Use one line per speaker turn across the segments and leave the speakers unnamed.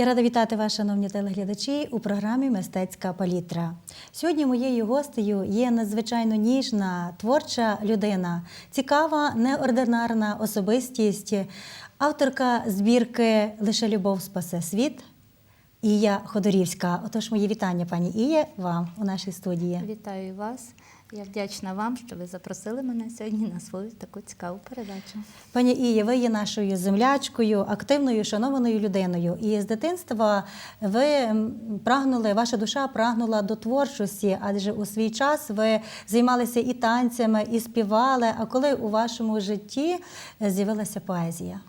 Я рада вітати вас, шановні телеглядачі, у програмі Мистецька палітра. Сьогодні моєю гостею є надзвичайно ніжна, творча людина, цікава, неординарна особистість, авторка збірки Лише любов спасе світ. Ія Ходорівська. Отож, мої вітання, пані Іє, вам у нашій студії.
Вітаю вас. Я вдячна вам, що ви запросили мене сьогодні на свою таку цікаву передачу.
Пані Іє, ви є нашою землячкою, активною, шанованою людиною. І з дитинства ви прагнули, ваша душа прагнула до творчості, адже у свій час ви займалися і танцями, і співали. А коли у вашому житті з'явилася поезія?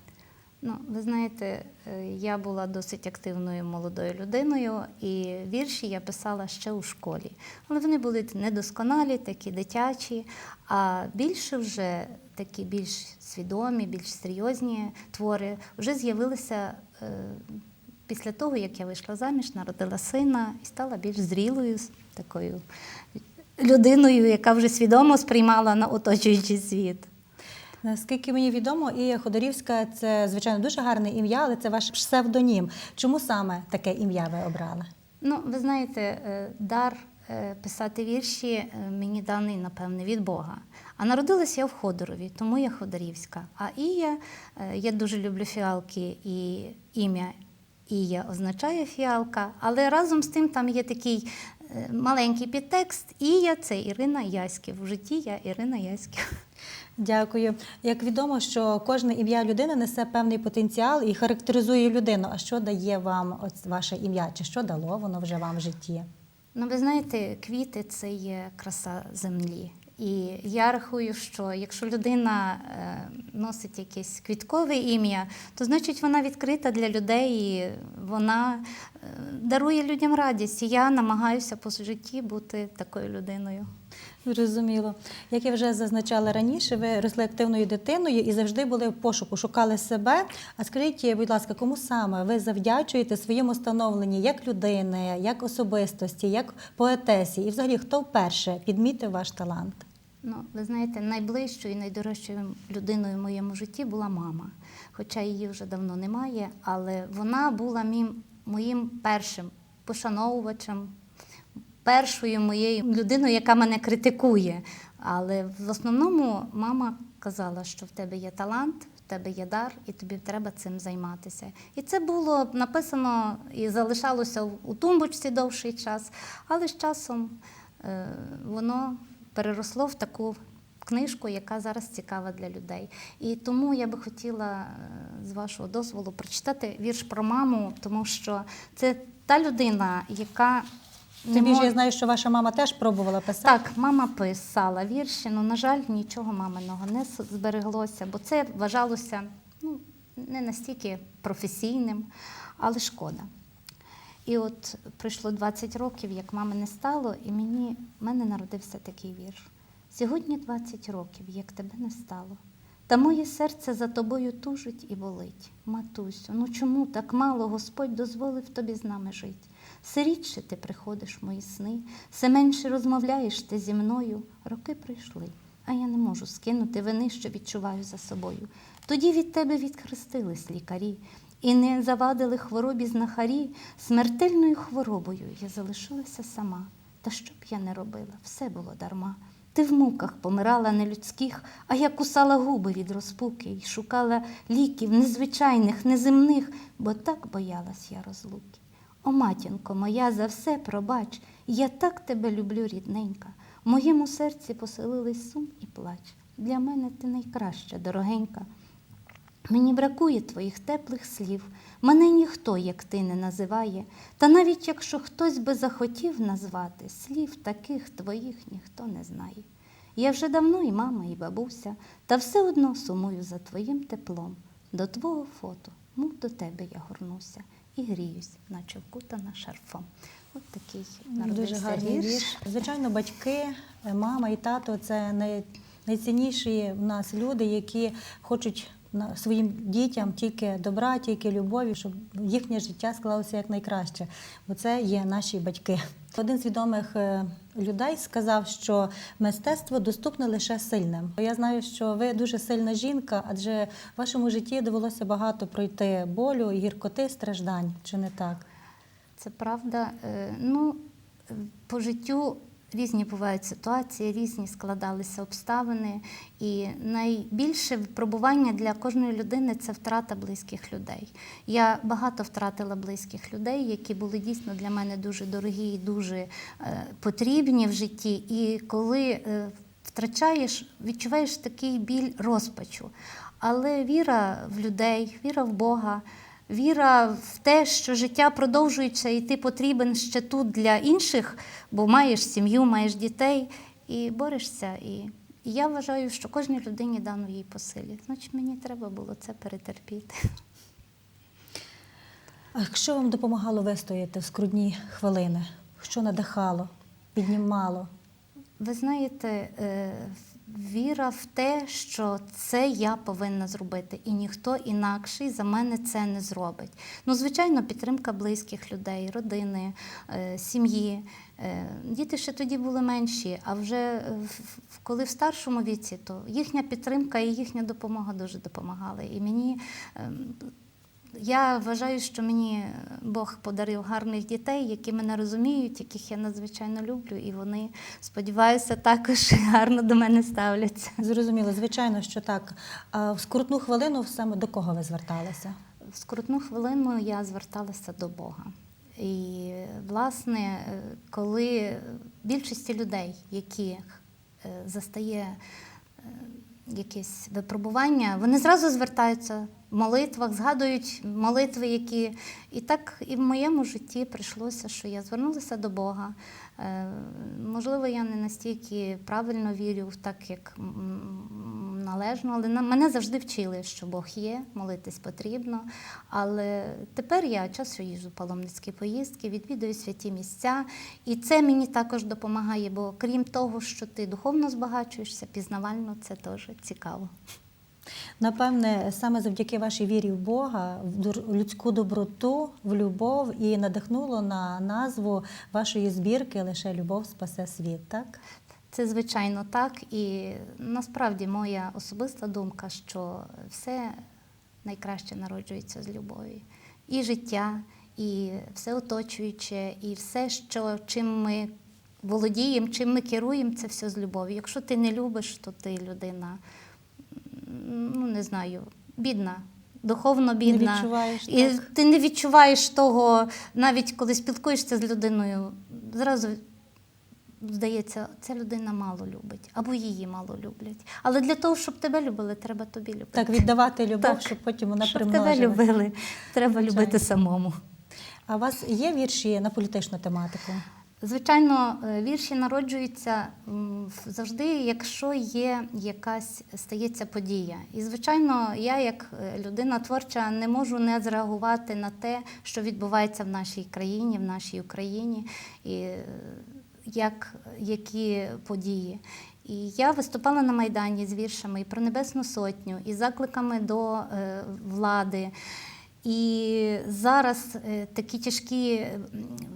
Ну, ви знаєте, е, я була досить активною молодою людиною, і вірші я писала ще у школі. Але вони були недосконалі, такі дитячі, а більше вже такі більш свідомі, більш серйозні твори вже з'явилися е, після того, як я вийшла заміж, народила сина і стала більш зрілою такою людиною, яка вже свідомо сприймала на оточуючий світ.
Наскільки мені відомо, Ія Ходорівська це звичайно дуже гарне ім'я, але це ваш псевдонім. Чому саме таке ім'я ви обрали?
Ну, ви знаєте, е, дар е, писати вірші е, мені даний, напевне, від Бога. А народилася я в Ходорові, тому я Ходорівська. А Ія, я дуже люблю фіалки, і ім'я Ія означає фіалка, але разом з тим там є такий маленький підтекст. Ія це Ірина Яськів. В житті я Ірина Яськів.
Дякую. Як відомо, що кожне ім'я людини несе певний потенціал і характеризує людину. А що дає вам ось ваше ім'я? Чи що дало воно вже вам в житті?
Ну, ви знаєте, квіти це є краса землі. І я рахую, що якщо людина е, носить якесь квіткове ім'я, то значить вона відкрита для людей, і вона е, дарує людям радість. І я намагаюся по житті бути такою людиною.
Зрозуміло. Як я вже зазначала раніше, ви росли активною дитиною і завжди були в пошуку, шукали себе. А скажіть, будь ласка, кому саме ви завдячуєте своєму становленні як людини, як особистості, як поетесі? І взагалі хто вперше підмітив ваш талант?
Ну, ви знаєте, найближчою і найдорожчою людиною в моєму житті була мама. Хоча її вже давно немає, але вона була моїм, моїм першим пошановувачем, першою моєю людиною, яка мене критикує. Але в основному мама казала, що в тебе є талант, в тебе є дар, і тобі треба цим займатися. І це було написано і залишалося у тумбочці довший час, але з часом е, воно переросло в таку книжку, яка зараз цікава для людей. І тому я би хотіла е, з вашого дозволу прочитати вірш про маму, тому що це та людина, яка
Тим більше я знаю, що ваша мама теж пробувала писати.
так, мама писала вірші, але, на жаль, нічого маминого не збереглося, бо це вважалося ну, не настільки професійним, але шкода. І от пройшло 20 років, як мами не стало, і мені, в мене народився такий вірш. Сьогодні 20 років, як тебе не стало. Та моє серце за тобою тужить і болить. Матусю, ну чому так мало Господь дозволив тобі з нами жить? Все рідше ти приходиш в мої сни, все менше розмовляєш ти зі мною. Роки пройшли, а я не можу скинути вини, що відчуваю за собою. Тоді від тебе відхрестились лікарі, і не завадили хворобі знахарі. Смертельною хворобою я залишилася сама. Та що б я не робила, все було дарма. Ти в муках помирала нелюдських, а я кусала губи від розпуки і шукала ліків незвичайних, неземних, бо так боялась я розлуки. О, матінко моя, за все пробач, я так тебе люблю, рідненька. В моєму серці поселились сум і плач. Для мене ти найкраща, дорогенька. Мені бракує твоїх теплих слів, мене ніхто, як ти, не називає, та навіть якщо хтось би захотів назвати, слів таких твоїх ніхто не знає. Я вже давно і мама, і бабуся, та все одно сумую за твоїм теплом. До твого фото, мов до тебе я горнуся, і гріюсь, наче вкутана шарфом. От такий
Дуже гарний
вірш.
вірш. Звичайно, батьки, мама і тато це най, найцінніші в нас люди, які хочуть на- своїм дітям тільки добра, тільки любові, щоб їхнє життя склалося якнайкраще. Бо це є наші батьки. Один з відомих е, людей сказав, що мистецтво доступне лише сильним. Я знаю, що ви дуже сильна жінка, адже в вашому житті довелося багато пройти болю, гіркоти, страждань. Чи не так?
Це правда. Е, Ну, е, по життю різні бувають ситуації, різні складалися обставини. І найбільше випробування для кожної людини це втрата близьких людей. Я багато втратила близьких людей, які були дійсно для мене дуже дорогі і дуже е, потрібні в житті. І коли е, втрачаєш, відчуваєш такий біль розпачу. Але віра в людей, віра в Бога. Віра в те, що життя продовжується, і ти потрібен ще тут для інших, бо маєш сім'ю, маєш дітей і борешся. І я вважаю, що кожній людині дано їй по силі. Значить, мені треба було це перетерпіти.
А що вам допомагало вистояти в скрутні хвилини? Що надихало, піднімало?
Ви знаєте, е, віра в те, що це я повинна зробити, і ніхто інакший за мене це не зробить. Ну, звичайно, підтримка близьких людей, родини, е, сім'ї. Е, Діти ще тоді були менші, а вже коли в старшому віці, то їхня підтримка і їхня допомога дуже допомагали. І мені ем, я вважаю, що мені Бог подарив гарних дітей, які мене розуміють, яких я надзвичайно люблю, і вони, сподіваюся, також гарно до мене ставляться.
Зрозуміло, звичайно, що так. А в скрутну хвилину саме до кого ви зверталися?
В скрутну хвилину я зверталася до Бога. І, власне, коли більшості людей, яких е, застає якесь випробування, вони зразу звертаються в молитвах, згадують молитви, які. І так і в моєму житті прийшлося, що я звернулася до Бога. Е, Можливо, я не настільки правильно вірю в так, як належно, але мене завжди вчили, що Бог є, молитись потрібно. Але тепер я часто їжджу паломницькі поїздки, відвідую святі місця, і це мені також допомагає, бо крім того, що ти духовно збагачуєшся, пізнавально це теж цікаво.
Напевне, саме завдяки вашій вірі в Бога, в людську доброту, в любов і надихнуло на назву вашої збірки Лише любов спасе світ. Так?
Це звичайно так, і насправді моя особиста думка, що все найкраще народжується з любові. І життя, і все оточуюче, і все, що чим ми володіємо, чим ми керуємо, це все з любові. Якщо ти не любиш, то ти людина, ну не знаю, бідна. Духовно бідна.
відчуваєш,
і
так.
ти не відчуваєш того, навіть коли спілкуєшся з людиною, зразу здається, ця людина мало любить, або її мало люблять. Але для того, щоб тебе любили, треба тобі любити.
Так, віддавати любов,
Так.
щоб потім вона
щоб тебе любили, треба
Звичайно.
любити самому.
А у вас є вірші на політичну тематику?
Звичайно, е, вірші народжуються завжди, якщо є якась стається подія. І звичайно, я, як е, людина творча, не можу не зреагувати на те, що відбувається в нашій країні, в нашій Україні, і е, як, які події. І я виступала на Майдані з віршами і про Небесну Сотню, і закликами до влади. І зараз е, такі тяжкі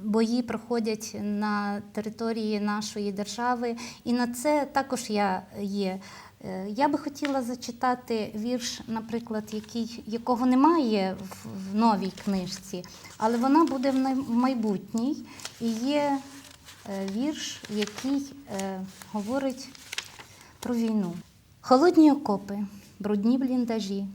бої проходять на території нашої держави, і на це також я є. Е, Я би хотіла зачитати вірш, наприклад, який, якого немає в, в новій книжці, але вона буде в майбутній. І є е, вірш, який е, говорить про війну. Холодні окопи, брудні бліндажі,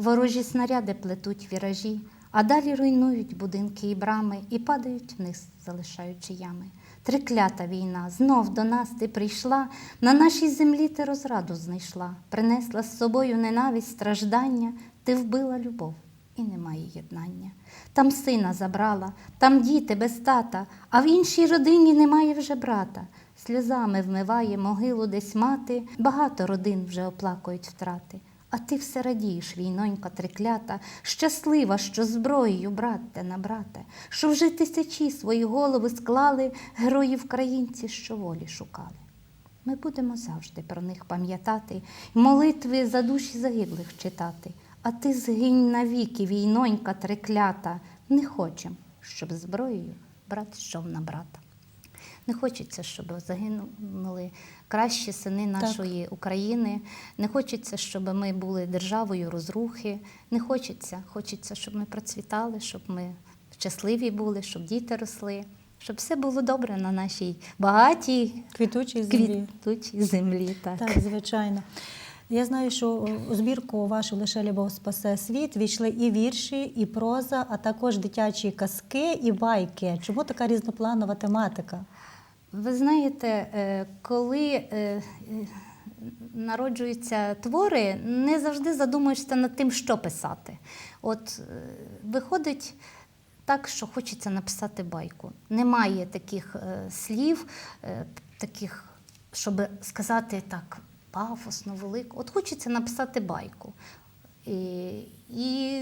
ворожі снаряди плетуть віражі, а далі руйнують будинки і брами і падають вниз, залишаючи ями. Триклята війна, знов до нас ти прийшла, на нашій землі ти розраду знайшла, принесла з собою ненависть, страждання, ти вбила любов і немає єднання. Там сина забрала, там діти без тата, а в іншій родині немає вже брата. Сльозами вмиває могилу десь мати, багато родин вже оплакують втрати. А ти все радієш, війнонька триклята, щаслива, що зброєю брате на брате, що вже тисячі свої голови склали герої українці, що волі шукали. Ми будемо завжди про них пам'ятати, молитви за душі загиблих читати. А ти згинь навіки, війнонька триклята, не хочем, щоб зброєю брат йшов на брата. Не хочеться, щоб загинули кращі сини нашої України. Не хочеться, щоб ми були державою розрухи. Не хочеться. Хочеться, щоб ми процвітали, щоб ми щасливі були, щоб діти росли, щоб все було добре на нашій багатій
Квітучій землі.
квітучій землі. Так.
Так, звичайно. Я знаю, що у збірку вашу лише любов спасе світ війшли і вірші, і проза, а також дитячі казки і байки. Чому така різнопланова тематика?
Ви знаєте, е, коли е, е, народжуються твори, не завжди задумуєшся над тим, що писати. От виходить так, що хочеться написати байку. Немає таких слів, таких, щоб сказати так пафосно, велико. От хочеться написати байку. І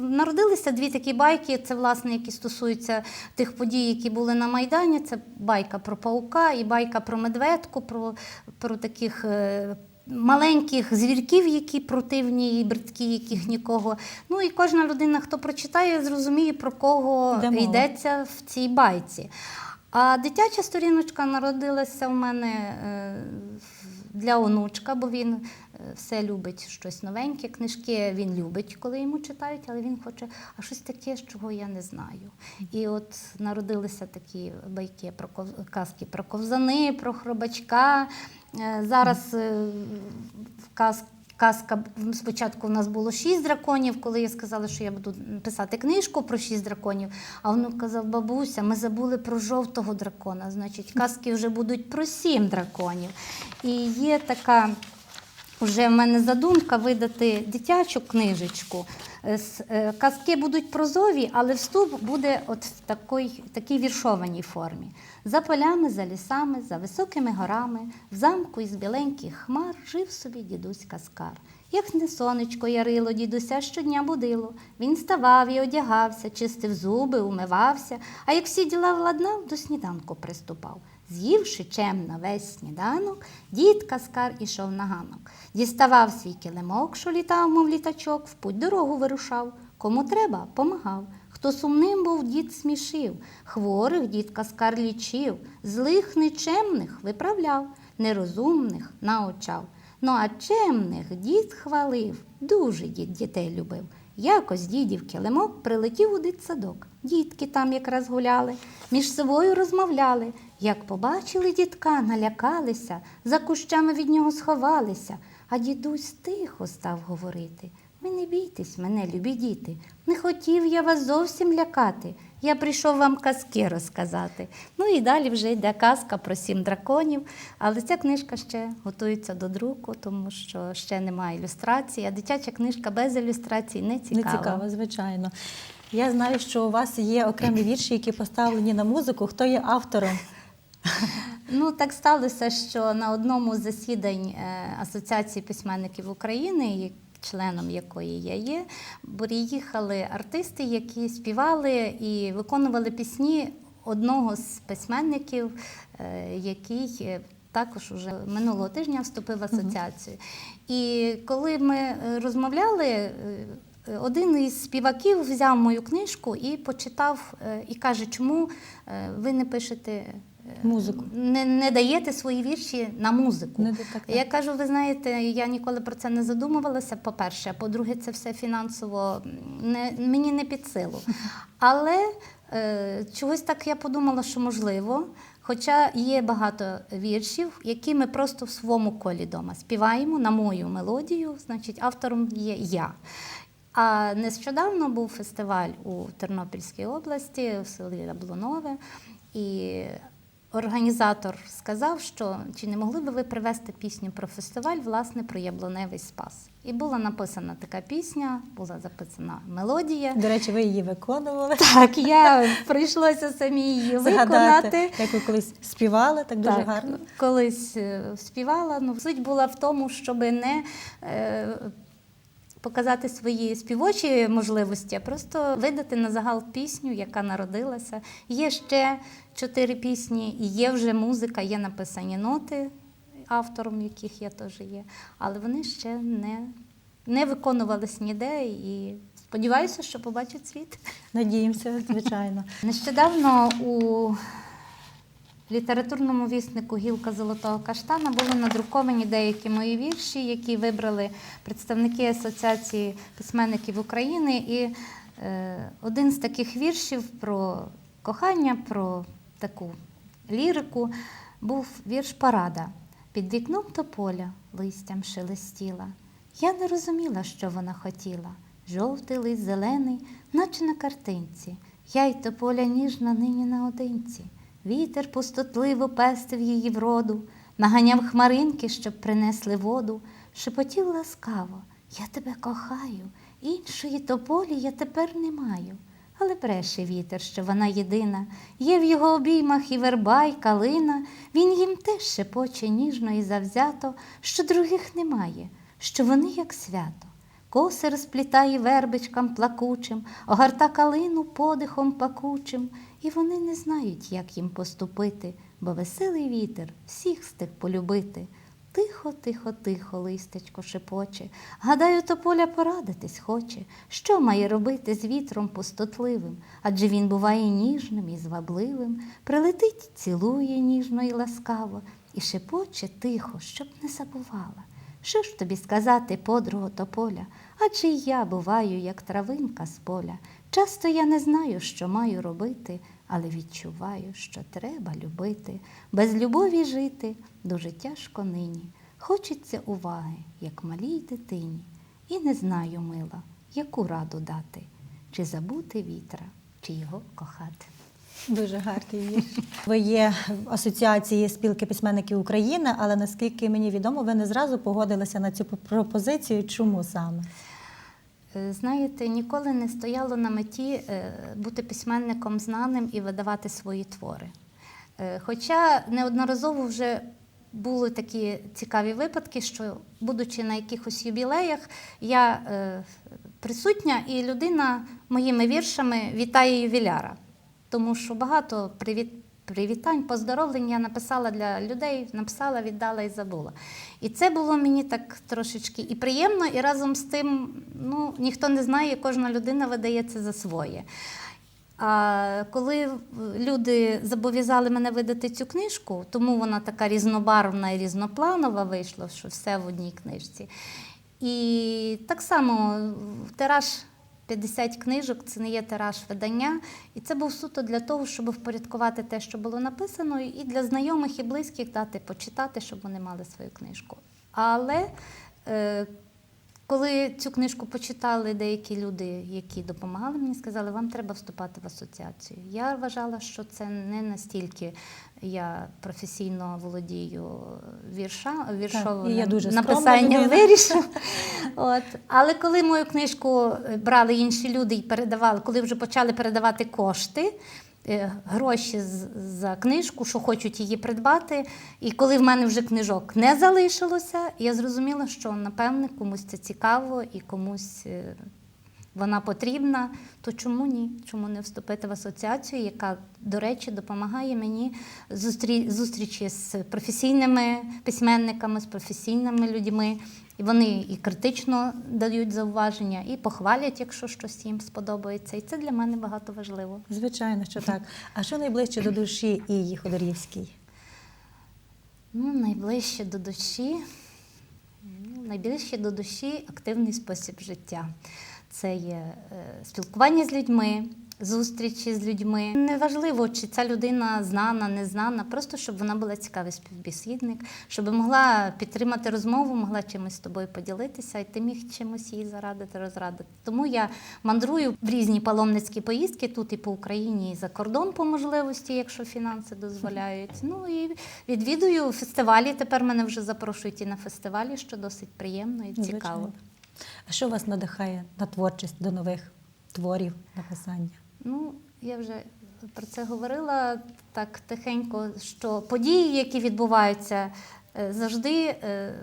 народилися дві такі байки. Це, власне, які стосуються тих подій, які були на Майдані. Це байка про паука і байка про медведку, про, про таких е, маленьких звірків, які противні і бридкі, яких нікого. Ну і кожна людина, хто прочитає, зрозуміє, про кого
Де
йдеться в цій байці. А дитяча сторіночка народилася в мене е, для онучка, бо він все любить щось новеньке. Книжки він любить, коли йому читають, але він хоче, а щось таке, чого я не знаю. І от народилися такі байки про казки про ковзани, про хробачка. Е, Зараз е, в каз- Казка спочатку в нас було шість драконів, коли я сказала, що я буду писати книжку про шість драконів. А внук казав, бабуся, ми забули про жовтого дракона. Значить, казки вже будуть про сім драконів. І є така Уже в мене задумка видати дитячу книжечку. Е, е, Казки будуть прозові, але вступ буде от в такій, такій віршованій формі. За полями, за лісами, за високими горами, в замку із біленьких хмар жив собі дідусь Каскар. Як не сонечко ярило, дідуся щодня будило. Він ставав і одягався, чистив зуби, умивався, а як всі діла владнав, до сніданку приступав. З'ївши чемно весь сніданок, дід Каскар ішов на ганок. Діставав свій килимок, що літав, мов літачок, в путь дорогу вирушав. Кому треба, помагав. Хто сумним був, дід смішив, хворих дід Каскар лічив, злих нечемних виправляв, нерозумних научав. Ну а чемних дід хвалив, дуже дід дітей любив. Якось дідів килимок прилетів у дитсадок. Дітки там якраз гуляли, між собою розмовляли. Як побачили дітка, налякалися, за кущами від нього сховалися. А дідусь тихо став говорити. Ви не бійтесь мене, любі діти. Не хотів я вас зовсім лякати. Я прийшов вам казки розказати. Ну і далі вже йде казка про сім драконів. Але ця книжка ще готується до друку, тому що ще немає ілюстрації. А дитяча книжка без ілюстрацій не цікава.
Не цікаво, звичайно. Я знаю, що у вас є окремі вірші, які поставлені на музику. Хто є автором?
Ну, так сталося, що на одному з засідань е, Асоціації письменників України, членом якої я є, приїхали артисти, які співали і виконували пісні одного з письменників, е, який е, також уже минулого тижня вступив в асоціацію. І коли ми розмовляли, е, один із співаків взяв мою книжку і почитав, і каже, чому ви не пишете
Музику.
не, не даєте свої вірші на музику.
Не так, так.
Я кажу, ви знаєте, я ніколи про це не задумувалася, по-перше, а по-друге, це все фінансово не, мені не під силу. Але е, чогось так я подумала, що можливо. Хоча є багато віршів, які ми просто в своєму колі вдома співаємо на мою мелодію, значить, автором є я. А нещодавно був фестиваль у Тернопільській області, в селі Яблунове, і організатор сказав, що чи не могли би ви привезти пісню про фестиваль, власне, про яблуневий спас. І була написана така пісня, була записана мелодія.
До речі, ви її виконували.
Так, я прийшлося самі її виконати.
Згадати, як ви колись співали, так дуже
Так,
гарно.
колись е, співала. Ну, суть була в тому, щоб не е, показати свої співочі можливості, а просто видати на загал пісню, яка народилася. Є ще чотири пісні, і є вже музика, є написані ноти, автором яких я теж є, але вони ще не, не виконувались ніде і сподіваюся, що побачать світ.
Надіємося, звичайно.
Нещодавно у літературному віснику Гілка Золотого Каштана були надруковані деякі мої вірші, які вибрали представники Асоціації письменників України. І е, один з таких віршів про кохання, про таку лірику був вірш Парада. Під вікном тополя листям шелестіла. Я не розуміла, що вона хотіла. Жовтий лист зелений, наче на картинці. Я й тополя ніжна нині наодинці. Вітер пустотливо пестив її вроду, наганяв хмаринки, щоб принесли воду, шепотів ласкаво, я тебе кохаю, іншої тополі я тепер не маю. Але бреше вітер, що вона єдина, є в його обіймах і верба, і калина. Він їм теж шепоче ніжно і завзято, що других немає, що вони як свято. Коси розплітає вербичкам плакучим, огарта калину подихом пакучим, і вони не знають, як їм поступити, бо веселий вітер всіх встиг полюбити. Тихо, тихо, тихо, листечко шепоче. Гадаю, тополя порадитись хоче, що має робити з вітром пустотливим, адже він буває ніжним і звабливим, прилетить, цілує ніжно і ласкаво, і шепоче тихо, щоб не забувала. Що ж тобі сказати, подруго тополя? Адже й я буваю, як травинка з поля. Часто я не знаю, що маю робити, але відчуваю, що треба любити. Без любові жити дуже тяжко нині. Хочеться уваги, як малій дитині. І не знаю, мила, яку раду дати, чи забути вітра, чи його кохати.
Дуже гарний вірш. Ви є в асоціації спілки письменників України, але наскільки мені відомо, ви не зразу погодилися на цю пропозицію. Чому саме?
Е, Знаєте, ніколи не стояло на меті е, бути письменником знаним і видавати свої твори. Е, Хоча неодноразово вже були такі цікаві випадки, що, будучи на якихось юбілеях, я присутня, і людина моїми віршами вітає ювіляра. Тому що багато привіт, привітань, поздоровлень я написала для людей, написала, віддала і забула. І це було мені так трошечки і приємно, і разом з тим ну, ніхто не знає, кожна людина видає це за своє. А коли люди зобов'язали мене видати цю книжку, тому вона така різнобарвна і різнопланова вийшла, що все в одній книжці. І так само тираж 50 книжок це не є тираж видання. І це був суто для того, щоб впорядкувати те, що було написано, і для знайомих і близьких дати почитати, щоб вони мали свою книжку. Але е, коли цю книжку почитали деякі люди, які допомагали мені, сказали, вам треба вступати в асоціацію. Я вважала, що це не настільки я професійно володію вірша, віршовим написанням вирішив. От. Але коли мою книжку брали інші люди і передавали, коли вже почали передавати кошти, гроші з- за книжку, що хочуть її придбати, і коли в мене вже книжок не залишилося, я зрозуміла, що напевне комусь це цікаво і комусь. Вона потрібна, то чому ні? Чому не вступити в асоціацію, яка, до речі, допомагає мені зустрі... зустрічі з професійними письменниками, з професійними людьми. І вони і критично дають зауваження, і похвалять, якщо щось їм сподобається. І це для мене багато важливо.
Звичайно, що так. А що найближче до душі Ії Ходорівській?
Ну, найближче до душі, ну, найближче до душі активний спосіб життя. Це є е, спілкування з людьми, зустрічі з людьми. Неважливо, чи ця людина знана, не знана, просто щоб вона була цікавий співбесідник, щоб могла підтримати розмову, могла чимось з тобою поділитися, і ти міг чимось їй зарадити, розрадити. Тому я мандрую в різні паломницькі поїздки тут і по Україні, і за кордон по можливості, якщо фінанси дозволяють. Ну і відвідую фестивалі. Тепер мене вже запрошують і на фестивалі, що досить приємно і цікаво.
А що вас надихає на творчість до нових творів, написання?
Ну, я вже про це говорила так тихенько, що події, які відбуваються, е, завжди е,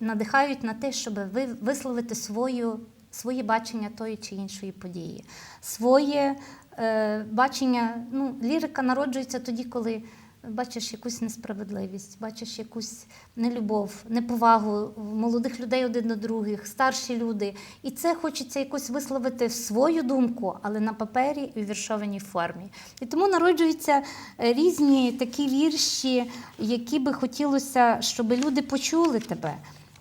надихають на те, щоб ви висловити свою, своє бачення тої чи іншої події. Своє е, бачення, ну, лірика народжується тоді, коли бачиш якусь несправедливість, бачиш якусь нелюбов, неповагу молодих людей один до других, старші люди. І це хочеться якось висловити свою думку, але на папері і в віршованій формі. І тому народжуються е, різні такі вірші, які би хотілося, щоб люди почули тебе.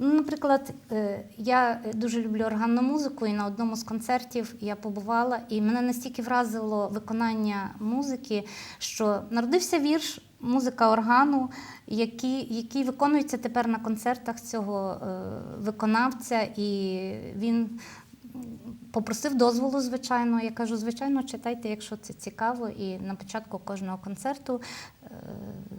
Ну, наприклад, е, я дуже люблю органну музику, і на одному з концертів я побувала, і мене настільки вразило виконання музики, що народився вірш, музика органу, який, який виконується тепер на концертах цього е, виконавця, і він попросив дозволу, звичайно. Я кажу, звичайно, читайте, якщо це цікаво. І на початку кожного концерту е,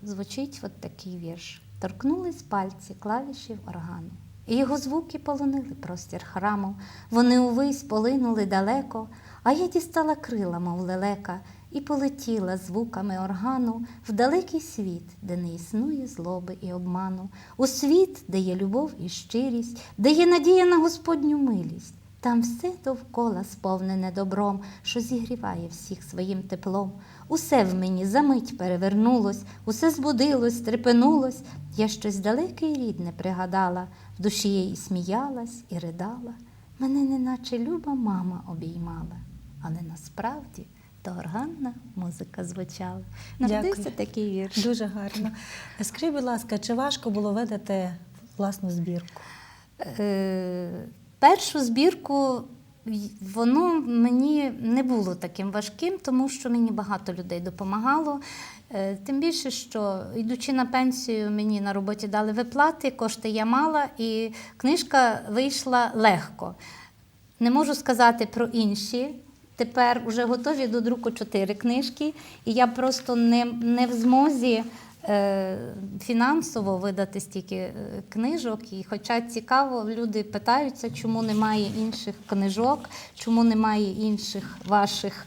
звучить от такий вірш. Торкнулись пальці клавішів органу. І його звуки полонили простір храму. Вони увесь полинули далеко, а я дістала крила, мов лелека, і полетіла звуками органу в далекий світ, де не існує злоби і обману, у світ, де є любов і щирість, де є надія на Господню милість. Там все довкола сповнене добром, що зігріває всіх своїм теплом. Усе в мені за мить перевернулось, усе збудилось, стрепенулось. Я щось далеке й рідне пригадала, в душі я і сміялась, і ридала. Мене неначе люба мама обіймала, але насправді то органна музика звучала. Народився такий вірш.
Дуже гарно. Скажіть, будь ласка, чи важко було видати власну збірку?
Е, першу збірку воно мені не було таким важким, тому що мені багато людей допомагало. Е, Тим більше, що йдучи на пенсію, мені на роботі дали виплати, кошти я мала, і книжка вийшла легко. Не можу сказати про інші. Тепер вже готові до друку чотири книжки, і я просто не, не в змозі фінансово видати стільки е, книжок. І хоча цікаво, люди питаються, чому немає інших книжок, чому немає інших ваших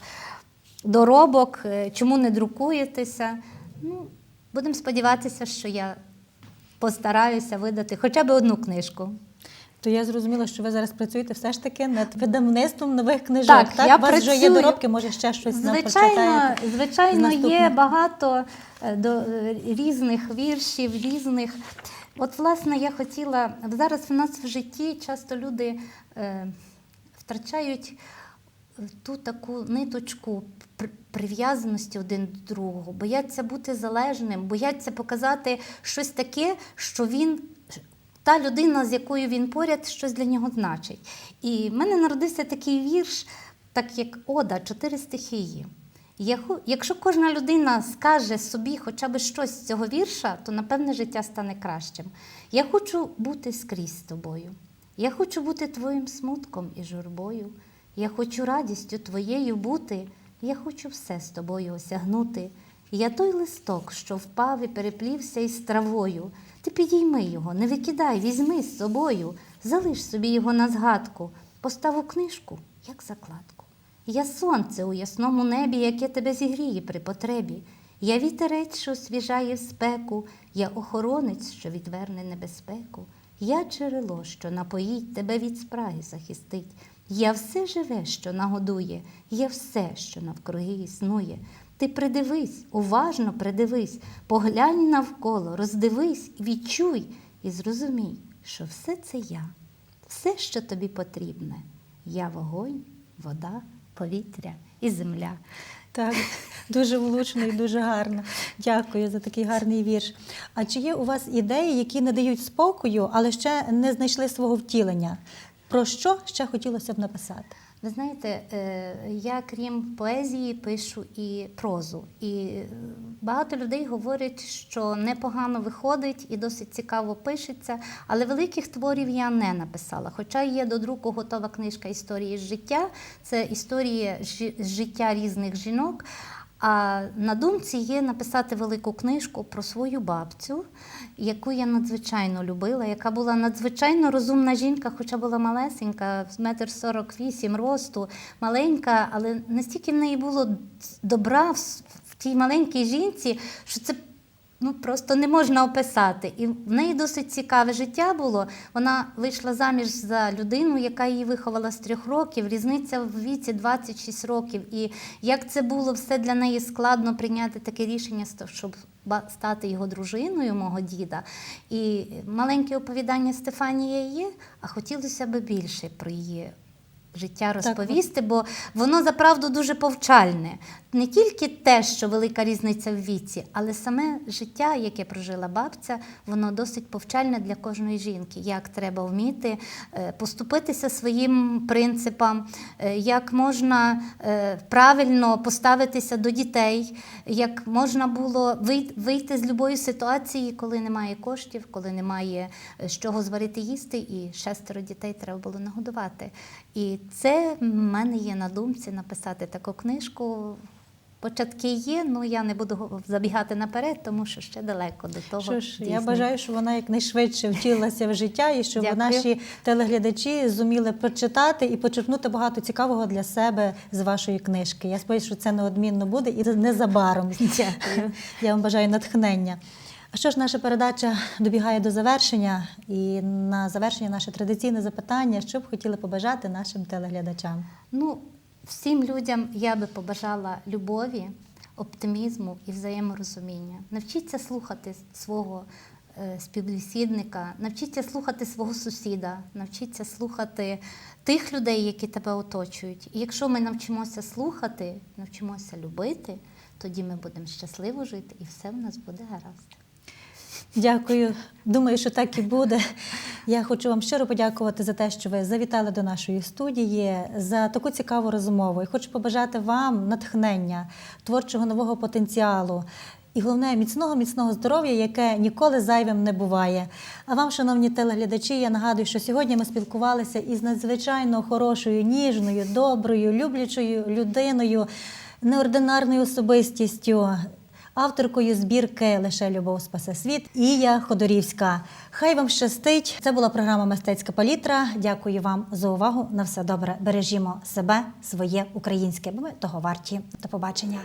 доробок, е, чому не друкуєтеся. Ну, будемо сподіватися, що я постараюся видати хоча б одну книжку.
То я зрозуміла, що ви зараз працюєте все ж таки над видавництвом нових книжок.
Так,
так?
я
У вас вже є доробки, може ще щось нам
Звичайно, звичайно, є багато е, до, е, різних віршів, різних. От, власне, я хотіла зараз в нас в житті часто люди е, втрачають ту таку ниточку прив'язаності один до другого, бояться бути залежним, бояться показати щось таке, що він. Та людина, з якою він поряд, щось для нього значить. І в мене народився такий вірш, так як Ода, чотири стихії. Якщо кожна людина скаже собі хоча б щось з цього вірша, то напевне життя стане кращим. Я хочу бути скрізь з тобою. Я хочу бути твоїм смутком і журбою. Я хочу радістю твоєю бути. Я хочу все з тобою осягнути. Я той листок, що впав і переплівся із травою. Ти підійми його, не викидай, візьми з собою, залиш собі його на згадку, постав у книжку, як закладку. Я сонце у ясному небі, яке тебе зігріє при потребі. Я вітерець, що освіжає спеку, я охоронець, що відверне небезпеку. Я джерело, що напоїть тебе від спраги захистить. Я все живе, що нагодує, я все, що навкруги існує. Ти придивись, уважно придивись, поглянь навколо, роздивись, відчуй і зрозумій, що все це я, все, що тобі потрібне. Я вогонь, вода, повітря і земля.
Так, дуже влучно і дуже гарно. Дякую за такий гарний вірш. А чи є у вас ідеї, які не дають спокою, але ще не знайшли свого втілення? Про що ще хотілося б написати?
Ви знаєте, е, я крім поезії пишу і прозу. І багато людей говорять, що непогано виходить і досить цікаво пишеться, але великих творів я не написала. Хоча є до друку готова книжка Історії життя, це історії життя різних жінок. А на думці є написати велику книжку про свою бабцю, яку я надзвичайно любила, яка була надзвичайно розумна жінка, хоча була малесенька, метр сорок вісім росту, маленька, але настільки в неї було добра в, тій маленькій жінці, що це ну просто не можна описати. І в неї досить цікаве життя було. Вона вийшла заміж за людину, яка її виховала з трьох років. Різниця в віці 26 років. І як це було все для неї складно прийняти таке рішення, щоб стати його дружиною, мого діда. І маленьке оповідання Стефанія є, а хотілося б більше про її. Життя розповісти, бо воно заправду дуже повчальне. Не тільки те, що велика різниця в віці, але саме життя, яке прожила бабця, воно досить повчальне для кожної жінки. Як треба вміти е, поступитися своїм принципам, е, як можна е, правильно поставитися до дітей, як можна було вийти з будь-якої ситуації, коли немає коштів, коли немає з чого зварити їсти, і шестеро дітей треба було нагодувати. І це в мене є на думці написати таку книжку. Початки є, ну я не буду забігати наперед, тому що ще далеко до того.
Що ж, я бажаю, щоб вона якнайшвидше втілилася в життя і щоб
Дякую.
наші телеглядачі зуміли прочитати і почерпнути багато цікавого для себе з вашої книжки. Я сподіваюся, що це неодмінно буде і незабаром.
Дякую.
Я вам бажаю натхнення. А що ж, наша передача добігає до завершення, і на завершення наше традиційне запитання, що б хотіли побажати нашим телеглядачам?
Ну, всім людям я би побажала любові, оптимізму і взаєморозуміння. Навчіться слухати свого е, співбесідника, навчіться слухати свого сусіда, навчіться слухати тих людей, які тебе оточують. І якщо ми навчимося слухати, навчимося любити, тоді ми будемо щасливо жити і все в нас буде гаразд.
Дякую. Думаю, що так і буде. Я хочу вам щиро подякувати за те, що ви завітали до нашої студії, за таку цікаву розмову. І хочу побажати вам натхнення, творчого нового потенціалу. І головне міцного міцного здоров'я, яке ніколи зайвим не буває. А вам, шановні телеглядачі, я нагадую, що сьогодні ми спілкувалися із надзвичайно хорошою, ніжною, доброю, люблячою людиною, неординарною особистістю, авторкою збірки Лише любов спасе світ Ія Ходорівська. Хай вам щастить. Це була програма Мистецька палітра. Дякую вам за увагу. На все добре. Бережімо себе, своє українське, бо ми того варті. До побачення.